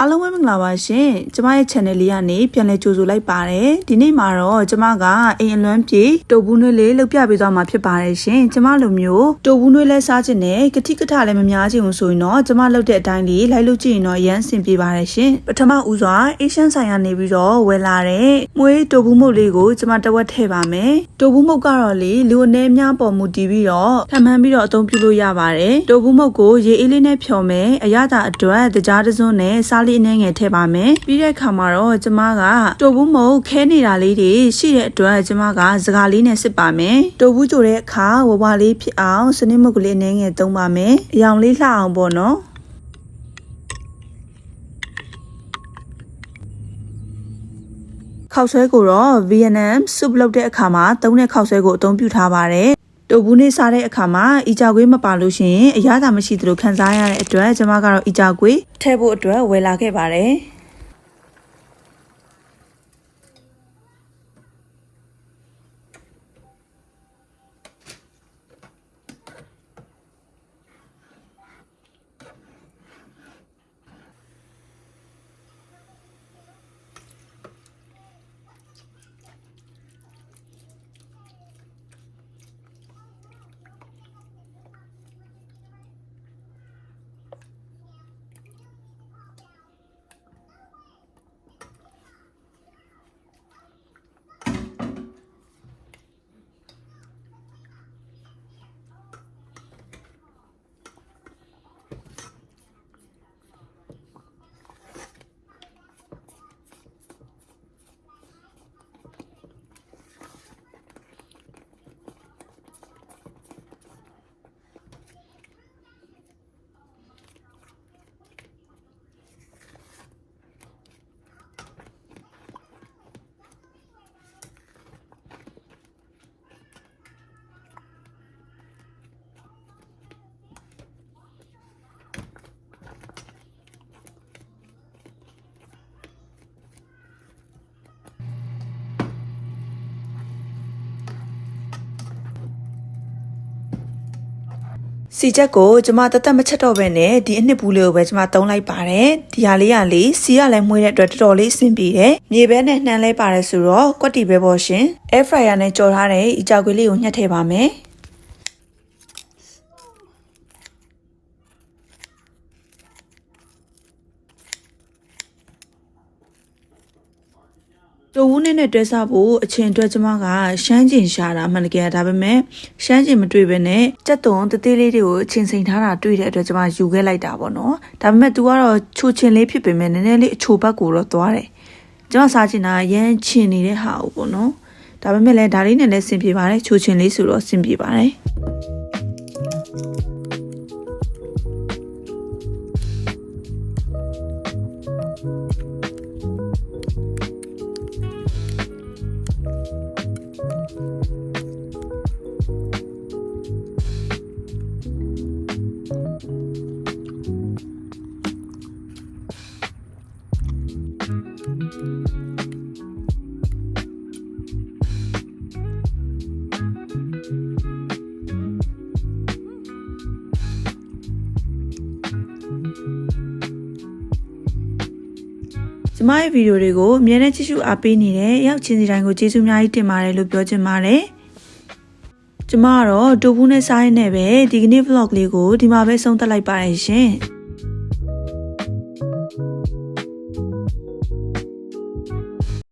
အားလုံးပဲမင်္ဂလာပါရှင်ကျမရဲ့ channel လေးကနေပြန်လည်ကြိုဆိုလိုက်ပါတယ်ဒီနေ့မှာတော့ကျမကအိမ်အလွမ်းပြေတုပ်ဘူးနွေးလေးလုပ်ပြပေးသွားမှာဖြစ်ပါတယ်ရှင်ကျမလိုမျိုးတုပ်ဘူးနွေးလဲစားခြင်းနဲ့ကတိကထလည်းမများချင်ဘူးဆိုရင်တော့ကျမလုပ်တဲ့အတိုင်းလေးလိုက်လုပ်ကြည့်ရင်တော့ရမ်းအဆင်ပြေပါတယ်ရှင်ပထမဦးစွာအေရှန်ဆိုင်ကနေပြီးတော့ဝယ်လာတဲ့မွေးတုပ်ဘူးမုတ်လေးကိုကျမတစ်ဝက်ထည့်ပါမယ်တုပ်ဘူးမုတ်ကတော့လေလူအနေအများပေါ်မူတည်ပြီးတော့ထမှန်းပြီးတော့အသုံးပြုလို့ရပါတယ်တုပ်ဘူးမုတ်ကိုရေအေးလေးနဲ့ဖြော်မယ်အရသာအတွက်တကြားတစ်စွန်းနဲ့စားလေးအနှဲငယ်ထည့်ပါမယ်ပြီးတဲ့အခါမှာတော့ကျမကတုပ်ဘူးမုတ်ခဲနေတာလေးတွေရှိတဲ့အတွက်ကျမကစကားလေးနဲ့စစ်ပါမယ်တုပ်ဘူးကြိုတဲ့အခါဝဝလေးဖြစ်အောင်စနစ်မုတ်ကလေးအနှဲငယ်သုံးပါမယ်အယောင်လေးလှအောင်ပေါ့နော်ခောက်ဆွဲကိုတော့ Vietnam soup လုပ်တဲ့အခါမှာသုံးတဲ့ခောက်ဆွဲကိုအသုံးပြုထားပါတယ်။ တုပ်ဘူးနေစားတဲ့အခါမှာအီကြောက်ကွေးမပါလို့ရှိရင်အရသာမရှိသလိုခံစားရတဲ့အတွက်ကျွန်မကတော့အီကြောက်ကွေးထည့်ဖို့အတွက်ဝယ်လာခဲ့ပါတယ်။ စီချက်ကိုကျမတသက်မချက်တော့ပဲနဲ့ဒီအနှစ်ဘူးလေးကိုပဲကျမသုံးလိုက်ပါတယ်ဒီဟာလေးကလေစီကလည်းမွေးတဲ့အတွက်တော်တော်လေးအဆင်ပြေတယ်မြေပဲနဲ့နှမ်းလဲပါတယ်ဆိုတော့ကွက်တီပဲပေါ့ရှင် air fryer နဲ့ကြော်ထားတဲ့အီကြောက်ကွေးလေးကိုညှက်ထည့်ပါမယ် တူဝူးနဲ့နဲ့တွဲစားဖို့အချိန်အတွက်ကျမကရှမ်းကျင်ရှာတာအမှန်တကယ်ဒါပေမဲ့ရှမ်းကျင်မတွေ့ဘဲနဲ့ကြက်သွန်တသေးလေးတွေကိုအချိန်စိန်ထားတာတွေ့တဲ့အတွက်ကျမယူခဲ့လိုက်တာပေါ့နော်ဒါပေမဲ့ तू ကတော့ချိုချင်လေးဖြစ်ပေမဲ့နည်းနည်းလေးအချိုဘက်ကိုတော့သွားတယ်ကျမစားချင်တာရမ်းချင်နေတဲ့ဟာကိုပေါ့နော်ဒါပေမဲ့လည်းဒါလေးနဲ့လည်းဆင်ပြေပါတယ်ချိုချင်လေးဆိုတော့ဆင်ပြေပါတယ် ကျမရဲ့ဗီဒီယိုတွေကိုအမြဲတမ်းကြည့်ရှုအားပေးနေတဲ့ရောက်ချင်းစီတိုင်းကိုကျေးဇူးအများကြီးတင်ပါတယ်လို့ပြောချင်ပါတယ်။ကျမကတော့တူဘူးနဲ့စားရင်းနဲ့ပဲဒီကနေ့ vlog လေးကိုဒီမှာပဲဆုံးသက်လိုက်ပါရရှင်။